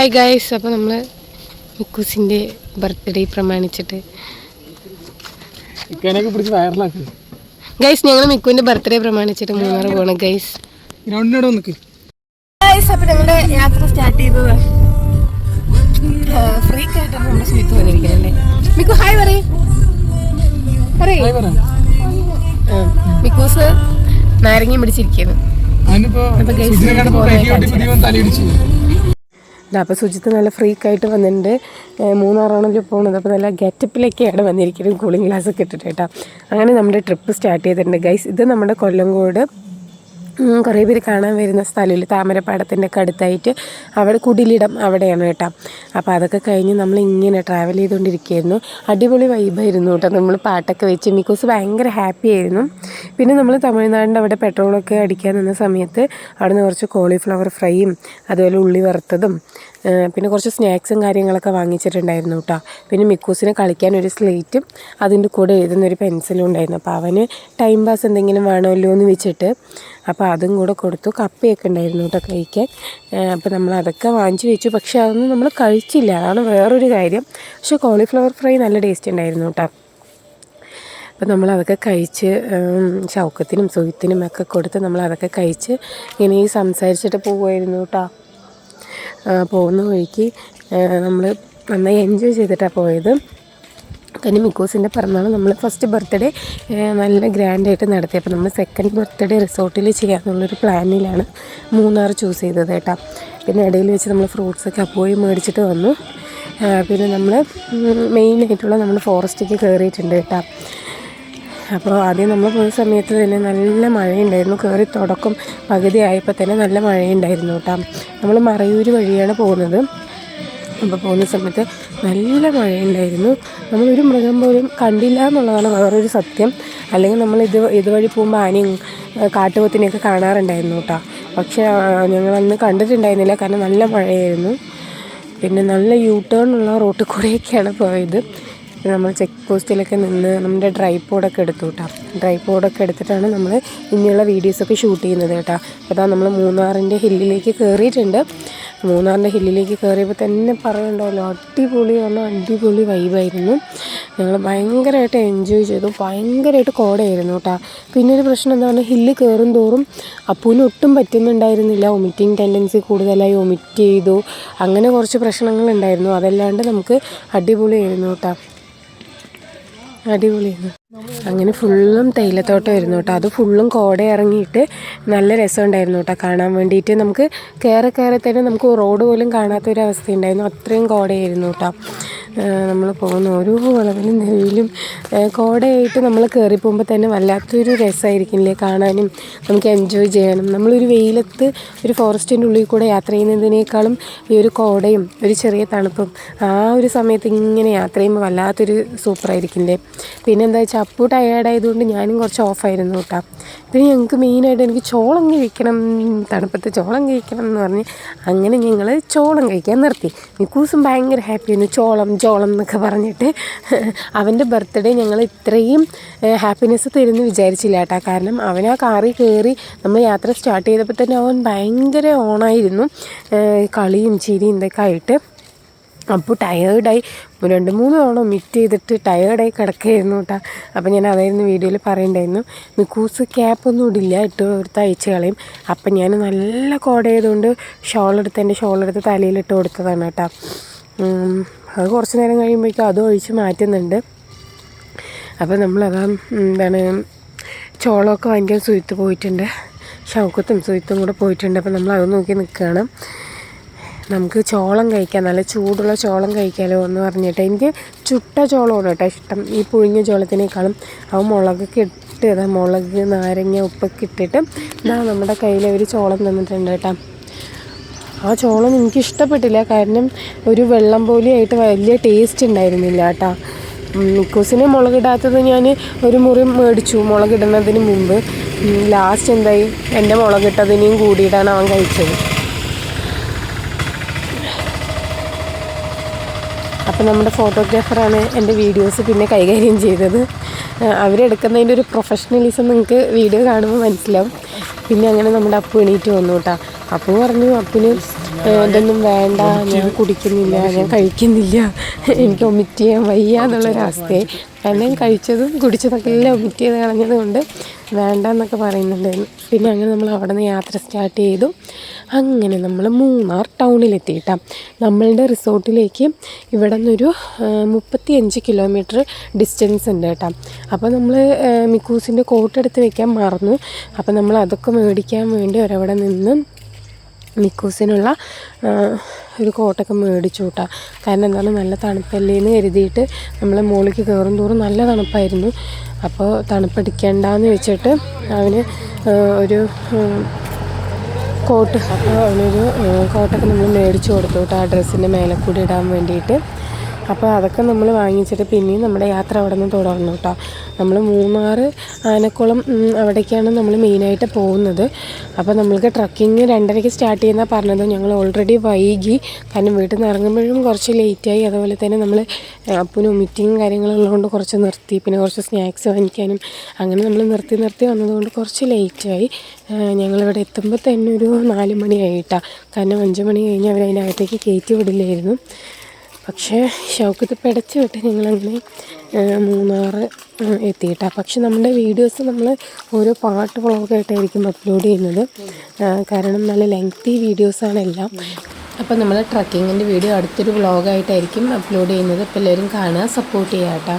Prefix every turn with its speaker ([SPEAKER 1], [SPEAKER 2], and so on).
[SPEAKER 1] Hi guys അപ്പോൾ നമ്മൾ മുക്കൂസിന്റെ birthday പ്രമാണിച്ചിട്ട്.
[SPEAKER 2] ഇക്കാനൊക്കെ പിടിച്ച് വയറിലാക്ക്
[SPEAKER 1] ഗൈസ് ഞങ്ങൾ മിക്കുവിന്റെ ബർത്ത്ഡേ പ്രമാണിച്ചിട്ട് മൂന്നാർ പോകണം ഗൈസ് അപ്പോൾ ഞങ്ങളുടെ യാത്ര സ്റ്റാർട്ട് ചെയ്തത് ഫ്രീ ആയിട്ടാണ് നമ്മുടെ സ്മിത്ത് മിക്കു ഹായ് പറയേ. മിക്കൂസ് നാരങ്ങയും പിടിച്ചിരിക്കുന്നു. അപ്പൊ അപ്പോൾ സുജിത്ത് നല്ല ഫ്രീക്ക് ആയിട്ട് വന്നിട്ടുണ്ട്. മൂന്നാറാണല്ലോ പോകുന്നത് അപ്പോൾ നല്ല ഗെറ്റപ്പിലൊക്കെയാണ് വന്നിരിക്കുന്നത്. കൂളിംഗ് ഗ്ലാസ് ഒക്കെ ഇട്ടിട്ട് കേട്ടോ. അങ്ങനെ നമ്മുടെ ട്രിപ്പ് സ്റ്റാർട്ട് ചെയ്തിട്ടുണ്ട്. ഗൈസ് ഇത് നമ്മുടെ കൊല്ലങ്കോട് ഉം, കുറേ പേര് കാണാൻ വരുന്ന സ്ഥലമില്ല? താമരപ്പാടത്തിന്റെ ഒക്കെ അടുത്തായിട്ട്. അവിടെ കുടിലിടം അവിടെയാണ് കേട്ടോ. അപ്പോൾ അതൊക്കെ കഴിഞ്ഞ് നമ്മൾ ഇങ്ങനെ ട്രാവൽ ചെയ്തുകൊണ്ടിരിക്കുകയായിരുന്നു. അടിപൊളി വൈബായിരുന്നു കേട്ടോ. നമ്മൾ പാട്ടൊക്കെ വെച്ച് മിക്കോസ് ഭയങ്കര ഹാപ്പി ആയിരുന്നു. പിന്നെ നമ്മൾ തമിഴ്നാടിന്റെ അവിടെ പെട്രോളൊക്കെ അടിക്കാൻ നിന്ന സമയത്ത് അവിടെ നിന്ന് കുറച്ച് കോളിഫ്ലവർ ഫ്രൈയും അതുപോലെ ഉള്ളി വറുത്തതും പിന്നെ കുറച്ച് സ്നാക്സും കാര്യങ്ങളൊക്കെ വാങ്ങിച്ചിട്ടുണ്ടായിരുന്നു കേട്ടോ പിന്നെ മിക്കൂസിന് കളിക്കാൻ ഒരു സ്ലേറ്റും അതിന്റെ കൂടെ എഴുതുന്നൊരു പെൻസിലും ഉണ്ടായിരുന്നു. അപ്പോൾ അവന് ടൈം പാസ് എന്തെങ്കിലും വേണമല്ലോ എന്ന് വെച്ചിട്ട് അപ്പോൾ അതും കൂടെ കൊടുത്തു. കപ്പയൊക്കെ ഉണ്ടായിരുന്നു കേട്ടോ കഴിക്കാൻ. അപ്പോൾ നമ്മൾ അതൊക്കെ വാങ്ങിച്ചു വെച്ചു. പക്ഷേ അതൊന്നും നമ്മൾ കഴിച്ചില്ല. അതാണ് വേറൊരു കാര്യം. പക്ഷേ കോളിഫ്ലവർ ഫ്രൈ നല്ല ടേസ്റ്റ് ഉണ്ടായിരുന്നു കേട്ടോ അപ്പോൾ നമ്മൾ അതൊക്കെ കഴിച്ച് ശൗക്കത്തിനും സുഖത്തിനും ഒക്കെ കൊടുത്ത് നമ്മൾ അതൊക്കെ കഴിച്ച് ഇങ്ങനെ സംസാരിച്ചിട്ട് പോകുമായിരുന്നു കേട്ടോ പോകുന്ന വഴിക്ക് നമ്മൾ നന്നായി എൻജോയ് ചെയ്തിട്ടാണ് പോയത്. കാരണം മിക്കോസിന്റെ പിറന്നാൾ നമ്മൾ ഫസ്റ്റ് ബർത്ത്ഡേ നല്ല ഗ്രാൻഡായിട്ട് നടത്തി. അപ്പോൾ നമ്മൾ സെക്കൻഡ് ബർത്ത്ഡേ റിസോർട്ടിൽ ചെയ്യാമെന്നുള്ളൊരു പ്ലാനിലാണ് മൂന്നാർ ചൂസ് ചെയ്തത് കേട്ടോ. പിന്നെ ഇടയിൽ വെച്ച് നമ്മൾ ഫ്രൂട്ട്സൊക്കെ അപ്പോയി മേടിച്ചിട്ട് വന്നു. പിന്നെ നമ്മൾ മെയിനായിട്ടുള്ള നമ്മൾ ഫോറസ്റ്റിലേക്ക് കയറിയിട്ടുണ്ട് കേട്ടോ. അപ്പോൾ ആദ്യം നമ്മൾ പോയ സമയത്ത് തന്നെ നല്ല മഴയുണ്ടായിരുന്നു. കയറി തുടക്കം പകുതി ആയപ്പോൾ തന്നെ നല്ല മഴയുണ്ടായിരുന്നു കേട്ടോ. നമ്മൾ മറയൂർ വഴിയാണ് പോകുന്നത്. അപ്പോൾ പോകുന്ന സമയത്ത് നല്ല മഴയുണ്ടായിരുന്നു. നമ്മളൊരു മൃഗം പോലും കണ്ടില്ല എന്നുള്ളതാണ് വേറൊരു സത്യം. അല്ലെങ്കിൽ നമ്മൾ ഇത് ഇതുവഴി പോകുമ്പോൾ ആനയും കാട്ടുപോത്തിനെയൊക്കെ കാണാറുണ്ടായിരുന്നു കേട്ടോ. പക്ഷേ ഞങ്ങൾ അന്ന് കണ്ടിട്ടുണ്ടായിരുന്നില്ല. കാരണം നല്ല മഴയായിരുന്നു. പിന്നെ നല്ല യൂ ടേൺ ഉള്ള റോട്ടിൽ കൂടെയൊക്കെയാണ് പോയത്. നമ്മൾ ചെക്ക് പോസ്റ്റിലൊക്കെ നിന്ന് നമ്മുടെ ഡ്രൈ പോഡൊക്കെ എടുത്തു കേട്ടോ ഡ്രൈ പോഡൊക്കെ എടുത്തിട്ടാണ് നമ്മൾ ഇനിയുള്ള വീഡിയോസൊക്കെ ഷൂട്ട് ചെയ്യുന്നത് കേട്ടോ അപ്പോൾ നമ്മൾ മൂന്നാറിന്റെ ഹില്ലിലേക്ക് കയറിയിട്ടുണ്ട് മൂന്നാറിന്റെ ഹില്ലിലേക്ക് കയറിയപ്പോൾ തന്നെ പറയണ്ടല്ലോ അടിപൊളി പറഞ്ഞാൽ അടിപൊളി വൈബായിരുന്നു ഞങ്ങൾ ഭയങ്കരമായിട്ട് എൻജോയ് ചെയ്തു ഭയങ്കരമായിട്ട് കോടയായിരുന്നു കേട്ടോ പിന്നെ ഒരു പ്രശ്നം എന്താ പറഞ്ഞാൽ ഹില്ല് കയറും തോറും അപ്പൂന് ഒട്ടും പറ്റുന്നുണ്ടായിരുന്നില്ല. വൊമിറ്റിംഗ് ടെൻഡൻസി കൂടുതലായി വൊമിറ്റ് ചെയ്തു. അങ്ങനെ കുറച്ച് പ്രശ്നങ്ങളുണ്ടായിരുന്നു അതല്ലാണ്ട് നമുക്ക് അടിപൊളിയായിരുന്നു കേട്ടോ അടിപൊളിയായിരുന്നു അങ്ങനെ ഫുള്ളും തേയിലത്തോട്ടമായിരുന്നു കേട്ടോ. അത് ഫുള്ളും കോട ഇറങ്ങിയിട്ട് നല്ല രസമുണ്ടായിരുന്നു കേട്ടോ കാണാൻ വേണ്ടിയിട്ട്. നമുക്ക് കയറി കയറി തന്നെ നമുക്ക് റോഡ് പോലും കാണാത്തൊരവസ്ഥ ഉണ്ടായിരുന്നു അത്രയും കോടയായിരുന്നു കേട്ടോ. നമ്മൾ പോകുന്ന ഓരോ വളവിലും നെല്ലിലും കോടയായിട്ട് നമ്മൾ കയറി പോകുമ്പോൾ തന്നെ വല്ലാത്തൊരു രസമായിരിക്കില്ലേ കാണാനും. നമുക്ക് എൻജോയ് ചെയ്യാനും നമ്മളൊരു വെയിലത്ത് ഒരു ഫോറസ്റ്റിന്റെ ഉള്ളിൽ കൂടെ യാത്ര ചെയ്യുന്നതിനേക്കാളും ഈ ഒരു കോടയും ഒരു ചെറിയ തണുപ്പും ആ ഒരു സമയത്ത് ഇങ്ങനെ യാത്ര ചെയ്യുമ്പോൾ വല്ലാത്തൊരു സൂപ്പറായിരിക്കില്ലേ പിന്നെന്താ വെച്ചാൽ അപ്പു ടയേർഡായതുകൊണ്ട് ഞാനും കുറച്ച് ഓഫായിരുന്നു കേട്ടോ. പിന്നെ ഞങ്ങൾക്ക് മെയിനായിട്ട് എനിക്ക് ചോളം കഴിക്കണം തണുപ്പത്ത് ചോളം കഴിക്കണം എന്ന് പറഞ്ഞ് അങ്ങനെ ഞങ്ങൾ ചോളം കഴിക്കാൻ നിർത്തി. മിക്കൂസും ഭയങ്കര ഹാപ്പിയായിരുന്നു ചോളം ചോളം എന്നൊക്കെ പറഞ്ഞിട്ട് അവന്റെ ബർത്ത്ഡേ ഞങ്ങൾ ഇത്രയും ഹാപ്പിനെസ് തരുമെന്ന് വിചാരിച്ചില്ല കേട്ടോ. കാരണം അവൻ ആ കാറിൽ കയറി നമ്മൾ യാത്ര സ്റ്റാർട്ട് ചെയ്തപ്പോൾ തന്നെ അവൻ ഭയങ്കര ഓണായിരുന്നു കളിയും ചിരിയും ഇതൊക്കെ ആയിട്ട്. അപ്പോൾ ടയേർഡായി രണ്ട് മൂന്ന് തവണ മിറ്റ് ചെയ്തിട്ട് ടയേർഡായി കിടക്കുകയായിരുന്നു കേട്ടോ. അപ്പോൾ ഞാൻ അതായിരുന്നു വീഡിയോയിൽ പറയണ്ടായിരുന്നു. നിക്കൂസ് ക്യാപ്പൊന്നും ഇടില്ല ഇട്ട് കൊടുത്ത് അയച്ച് കളയും. അപ്പം ഞാൻ നല്ല കോടയതുകൊണ്ട് ഷോൾ എടുത്ത് എന്റെ ഷോൾ എടുത്ത് തലയിലിട്ട് കൊടുത്തതാണ് കേട്ടോ. അത് കുറച്ച് നേരം കഴിയുമ്പോഴേക്കും അതും ഒഴിച്ച് മാറ്റുന്നുണ്ട്. അപ്പോൾ നമ്മളതാ എന്താണ് ചോളമൊക്കെ വാങ്ങിക്കാൻ സുയത്ത് പോയിട്ടുണ്ട്. ഷൗക്കത്തും സുയത്തും കൂടെ പോയിട്ടുണ്ട്. അപ്പോൾ നമ്മൾ അത് നോക്കി നിൽക്കുകയാണ്. നമുക്ക് ചോളം കഴിക്കാം നല്ല ചൂടുള്ള ചോളം കഴിക്കാമല്ലോ എന്ന് പറഞ്ഞിട്ട് എനിക്ക് ചുട്ട ചോളമാണ് കേട്ടോ ഇഷ്ടം. ഈ പുഴുങ്ങിയ ചോളത്തിനേക്കാളും അവ മുളകൊക്കെ ഇട്ട് മുളക് നാരങ്ങ ഉപ്പൊക്കെ ഇട്ടിട്ട് ഇതാ നമ്മുടെ കയ്യിൽ ഒരു ചോളം തന്നിട്ടുണ്ട് കേട്ടോ. ആ ചോളം എനിക്ക് ഇഷ്ടപ്പെട്ടില്ല. കാരണം ഒരു വെള്ളം പോലെയായിട്ട് വലിയ ടേസ്റ്റ് ഉണ്ടായിരുന്നില്ല കേട്ടോ. മിക്കൂസിന് മുളകിടാത്തത് ഞാൻ ഒരു മുറി മേടിച്ചു മുളകിടുന്നതിന് മുമ്പ്. ലാസ്റ്റ് എന്തായി? എന്റെ മുളകിട്ടതിനെയും കൂടിയിട്ടാണ് അവൻ കഴിച്ചത്. അപ്പോൾ നമ്മുടെ ഫോട്ടോഗ്രാഫറാണ് എന്റെ വീഡിയോസ് പിന്നെ കൈകാര്യം ചെയ്തത്. അവരെടുക്കുന്നതിന്റെ ഒരു പ്രൊഫഷണലിസം നിങ്ങൾക്ക് വീഡിയോ കാണുമ്പോൾ മനസ്സിലാവും. പിന്നെ അങ്ങനെ നമ്മുടെ അപ്പു എണീറ്റ് വന്നു കേട്ടോ. അപ്പു പറഞ്ഞു അപ്പിന് ഇതൊന്നും വേണ്ട ഞാൻ കുടിക്കുന്നില്ല ഞാൻ കഴിക്കുന്നില്ല എനിക്ക് ഒമിറ്റ് ചെയ്യാൻ വയ്യ എന്നുള്ളൊരവസ്ഥയായി. കാരണം കഴിച്ചതും കുടിച്ചതൊക്കെ എല്ലാം ഒമിറ്റ് ചെയ്ത് കളഞ്ഞത് കൊണ്ട് വേണ്ട എന്നൊക്കെ പറയുന്നുണ്ടായിരുന്നു. പിന്നെ അങ്ങനെ നമ്മൾ അവിടെ നിന്ന് യാത്ര സ്റ്റാർട്ട് ചെയ്തു. അങ്ങനെ നമ്മൾ മൂന്നാർ ടൗണിലെത്തിയിട്ടാ നമ്മളുടെ റിസോർട്ടിലേക്ക് ഇവിടെ നിന്നൊരു മുപ്പത്തി അഞ്ച് കിലോമീറ്റർ ഡിസ്റ്റൻസ് ഉണ്ട് കേട്ടോ. അപ്പോൾ നമ്മൾ മിക്കൂസിന്റെ കോട്ട് എടുത്ത് വെക്കാൻ മറന്നു. അപ്പോൾ നമ്മൾ അതൊക്കെ മേടിക്കാൻ വേണ്ടി ഒരവിടെ നിന്ന് മിക്കൂസിനുള്ള ആ, ഒരു കോട്ടൊക്കെ മേടിച്ചു കൂട്ടാം കാരണം എന്താണ് നല്ല തണുപ്പല്ലേ എന്ന് കരുതിയിട്ട് നമ്മൾ മുകളിലേക്ക് കയറും തോറും നല്ല തണുപ്പായിരുന്നു. അപ്പോൾ തണുപ്പടിക്കണ്ടെന്ന് വെച്ചിട്ട് അവന് ഒരു കോട്ട് അവനൊരു കോട്ടൊക്കെ നമ്മൾ മേടിച്ചു കൊടുത്തു കേട്ടോ ആ ഡ്രസ്സിന്റെ മേലെ കൂടി ഇടാൻ വേണ്ടിയിട്ട്. അപ്പോൾ അതൊക്കെ നമ്മൾ വാങ്ങിച്ചിട്ട് പിന്നെയും നമ്മുടെ യാത്ര അവിടെ നിന്ന് തുടർന്നു കേട്ടോ നമ്മൾ മൂന്നാർ ആനക്കുളം അവിടേക്കാണ് നമ്മൾ മെയിനായിട്ട് പോകുന്നത്. അപ്പോൾ നമ്മൾക്ക് ട്രക്കിങ് രണ്ടരയ്ക്ക് സ്റ്റാർട്ട് ചെയ്യുന്ന പറഞ്ഞത്. ഞങ്ങൾ ഓൾറെഡി വൈകി. കാരണം വീട്ടിൽ നിന്ന് ഇറങ്ങുമ്പോഴും കുറച്ച് ലേറ്റായി അതുപോലെ തന്നെ നമ്മൾ അപ്പനും മീറ്റിങ്ങും കാര്യങ്ങളുള്ളതുകൊണ്ട് കുറച്ച് നിർത്തി. പിന്നെ കുറച്ച് സ്നാക്സ് വാങ്ങിക്കാനും. അങ്ങനെ നമ്മൾ നിർത്തി നിർത്തി വന്നതുകൊണ്ട് കുറച്ച് ലേറ്റായി ഞങ്ങളിവിടെ എത്തുമ്പോൾ തന്നെ ഒരു നാല് മണിയായിട്ടാണ് കാരണം അഞ്ച് മണി കഴിഞ്ഞ് അവരതിനകത്തേക്ക് കയറ്റി വിടില്ലായിരുന്നു. പക്ഷേ ഷൗക്കത്ത് പിടച്ച് വിട്ട് ഞങ്ങളങ്ങനെ മൂന്നാർ എത്തിയിട്ടാണ് പക്ഷെ നമ്മുടെ വീഡിയോസ് നമ്മൾ ഓരോ പാട്ട് വ്ളോഗായിട്ടായിരിക്കും അപ്ലോഡ് ചെയ്യുന്നത്. കാരണം നല്ല ലെങ്തി വീഡിയോസാണ് എല്ലാം. അപ്പോൾ നമ്മൾ ട്രക്കിങ്ങിന്റെ വീഡിയോ അടുത്തൊരു വ്ളോഗായിട്ടായിരിക്കും അപ്ലോഡ് ചെയ്യുന്നത്. അപ്പോൾ എല്ലാവരും കാണുക സപ്പോർട്ട് ചെയ്യാം കേട്ടോ.